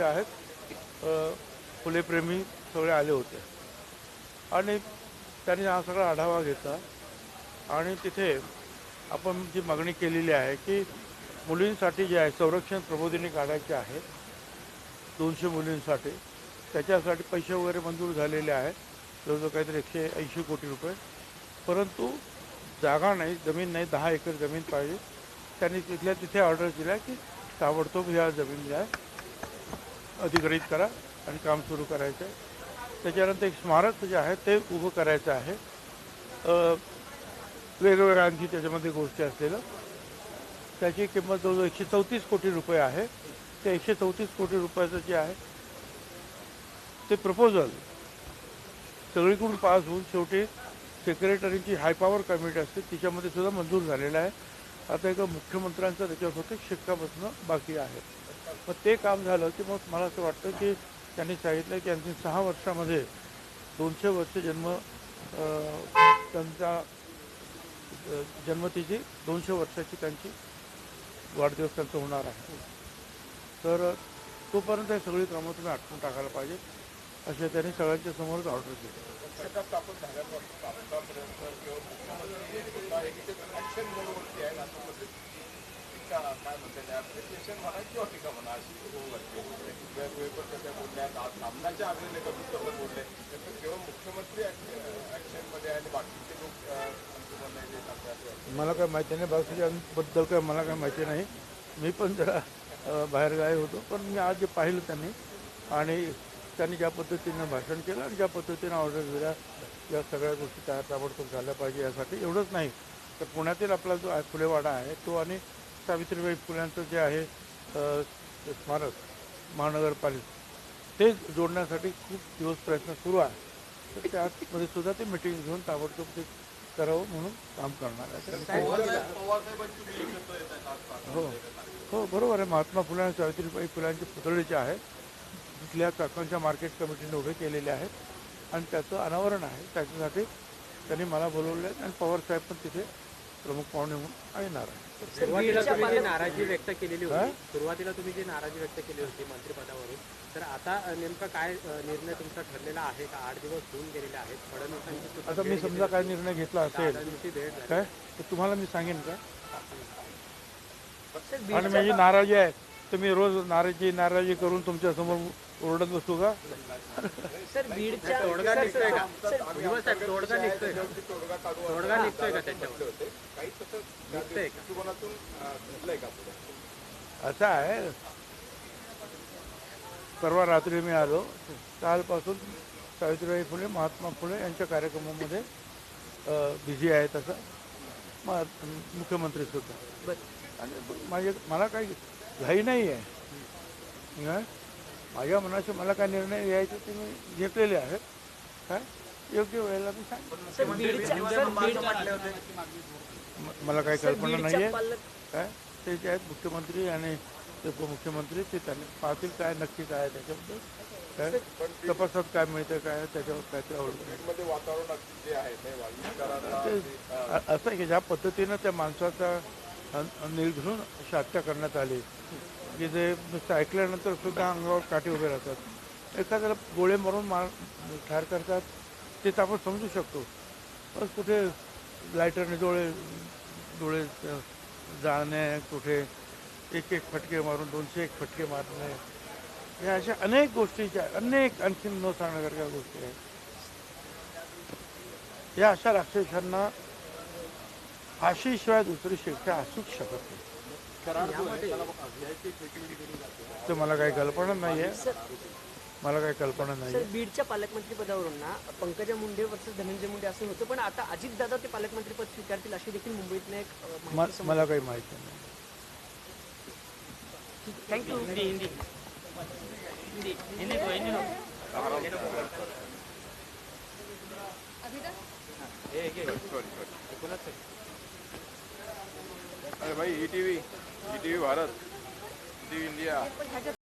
जे आहेत फुलेप्रेमी सगळे आले होते. आणि त्यांनी हा सगळा आढावा घेतला. आणि तिथे आपण जी मागणी केलेली आहे की मुलींसाठी जे आहे संरक्षण प्रबोधिनी काढायची आहे दोनशे मुलींसाठी. त्याच्यासाठी पैसे वगैरे मंजूर झालेले आहेत. जवळजवळ काहीतरी एकशे ऐंशी कोटी रुपये. परंतु जागा नाही जमीन नाही दहा एकर जमीन पाहिजे. त्यांनी तिथल्या तिथे ऑर्डर दिला की ताबडतोब ह्या जमीन ज्या अधिग्रहित करा आणि काम सुरू करायचं आहे. त्याच्यानंतर एक स्मारक जे आहे ते उभं करायचं आहे. वेगवेगळ्या आणखी त्याच्यामध्ये गोष्टी असलेलं त्याची किंमत जवळजवळ एकशे चौतीस कोटी रुपये आहे. ते एकशे चौतीस कोटी रुपयाचं जे आहे ते प्रपोजल सगळीकडून पास होऊन शेवटी सेक्रेटरीची हायपॉवर कमिटी असते तिच्यामध्ये सुद्धा मंजूर झालेलं आहे. आता एका मुख्यमंत्र्यांचं त्याच्यावर फक्त शिक्का बसणं बाकी आहे. मग ते काम झालं की मग मला असं वाटतं की त्यांनी सांगितलं की आणखी सहा वर्षामध्ये दोनशे वर्ष जन्म त्यांचा अं, जन्मतिथी दोनशे वर्षाची त्यांची वाढदिवस त्यांचा होणार आहे. तर तोपर्यंत हे सगळी कामं तुम्ही आटपून टाकायला पाहिजे. असे त्यांनी सगळ्यांच्या समोरच ऑर्डर केली सामनाच्या आग्रही कमी बोलले? केवळ मुख्यमंत्री ऍक्शनमध्ये आणि बाकीचे लोक मला काय माहिती नाही. बाकीच्याबद्दल काय मला काय माहिती नाही. मी पण जरा अ, बाहेर गाय होतो. पण मी आज जे पाहिलं त्यांनी आणि त्यांनी ज्या पद्धतीनं भाषण केलं आणि ज्या पद्धतीनं ऑर्डर दिल्या या सगळ्या गोष्टी तयार ताबडतोब झाल्या पाहिजे यासाठी एवढंच नाही. तर पुण्यातील आपला जो आहे फुलेवाडा आहे तो आणि सावित्रीबाई फुल्यांचं जे आहे स्मारक महानगरपालिका ते जोडण्यासाठी खूप दिवस प्रयत्न सुरू आहे. तर त्यामध्ये सुद्धा ते मिटिंग घेऊन ताबडतोब ते करावं म्हणून काम करणार आहे. हो. हो बरोबर आहे. महात्मा फुले आणि सावित्रीबाई फुलांचे पुतळे जे आहेत. तिथल्या काकांच्या मार्केट कमिटीने उभे केलेले आहेत. आणि त्याचं अनावरण आहे. त्याच्यासाठी त्यांनी मला बोलवलं आहे. आणि पवार साहेब पण तिथे प्रमुख पाहुणे म्हणून येणार आहे सुरुवातीला तुम्ही जी नाराजी व्यक्त केलेली काय? होती सुरुवातीला तुम्ही जी नाराजी व्यक्त केली होती मंत्रिपदावरून तर आता नेमका काय निर्णय तुमचा ठरलेला आहे का आठ दिवस होऊन गेलेले आहेत फडणवीसांची आता मी समजा काय निर्णय घेतला. असेल. काय तर तुम्हाला मी सांगेन का आणि माझी नाराजी आहे तर मी रोज नाराजी नाराजी करून तुमच्यासमोर ओरडत बसू का? सर बीडच्या तोडगा निघतोय का? तोडगा निघतोय का? तोडगा निघतोय का त्याच्यावर? निघतंय का? असं आहे. परवा रात्री मी आलो. कालपासून सावित्रीबाई फुले महात्मा फुले यांच्या कार्यक्रमामध्ये बिझी आहे तसं म मुख्यमंत्री सुद्धा. आणि माझे मला काही घाई नाही आहे हं? माझ्या मनाचे मला काय निर्णय घ्यायचे ते मी घेतलेले आहेत. काय? योग्य वेळेला मी सांग सर बीडच्या सर बीड म- मला काही कल्पना नाही आहे काय? ते जे आहेत मुख्यमंत्री आणि ते उपमुख्यमंत्री ते त्यांनी पाहतील काय नक्की काय आहे त्याच्याबद्दल. काय? तपासात काय मिळतं काय त्याच्यावर काय ते अवलंबून मध्ये वातावरण अगदी जे आहे ते वायुकरांना ते अ- असं आहे की ज्या पद्धतीनं त्या माणसाचा निर्घृण अशी हत्या करण्यात आली की जे नुसतं ऐकल्यानंतर सुद्धा अंगावर काठी उभे राहतात. एखाद्याला गोळे मारून मार ठार करतात ते तर आपण समजू शकतो. पण कुठे लायटरने डोळे डोळे जाळणे कुठे एक एक फटके मारून दोनशे एक फटके मारणे या अशा अनेक गोष्टीच्या अनेक आणखीन न सांगण्यासारख्या गोष्टी आहेत. या अशा राक्षसांना फाशीशिवाय दुसरी शिक्षा असूच शकत नाही. मला काही कल्पना नाही आहे मला काही कल्पना नाही सर बीडच्या पालकमंत्री पदावरून ना पंकजा मुंडे वर्सेस धनंजय मुंडे असं होतं पण आता अजित दादा ते पालकमंत्री पद स्वीकारतील अशी देखील मुंबईतनं एक माहिती मला काही माहिती नाही. थँक्यू अरे भाई E T V E T V Bharat T V India.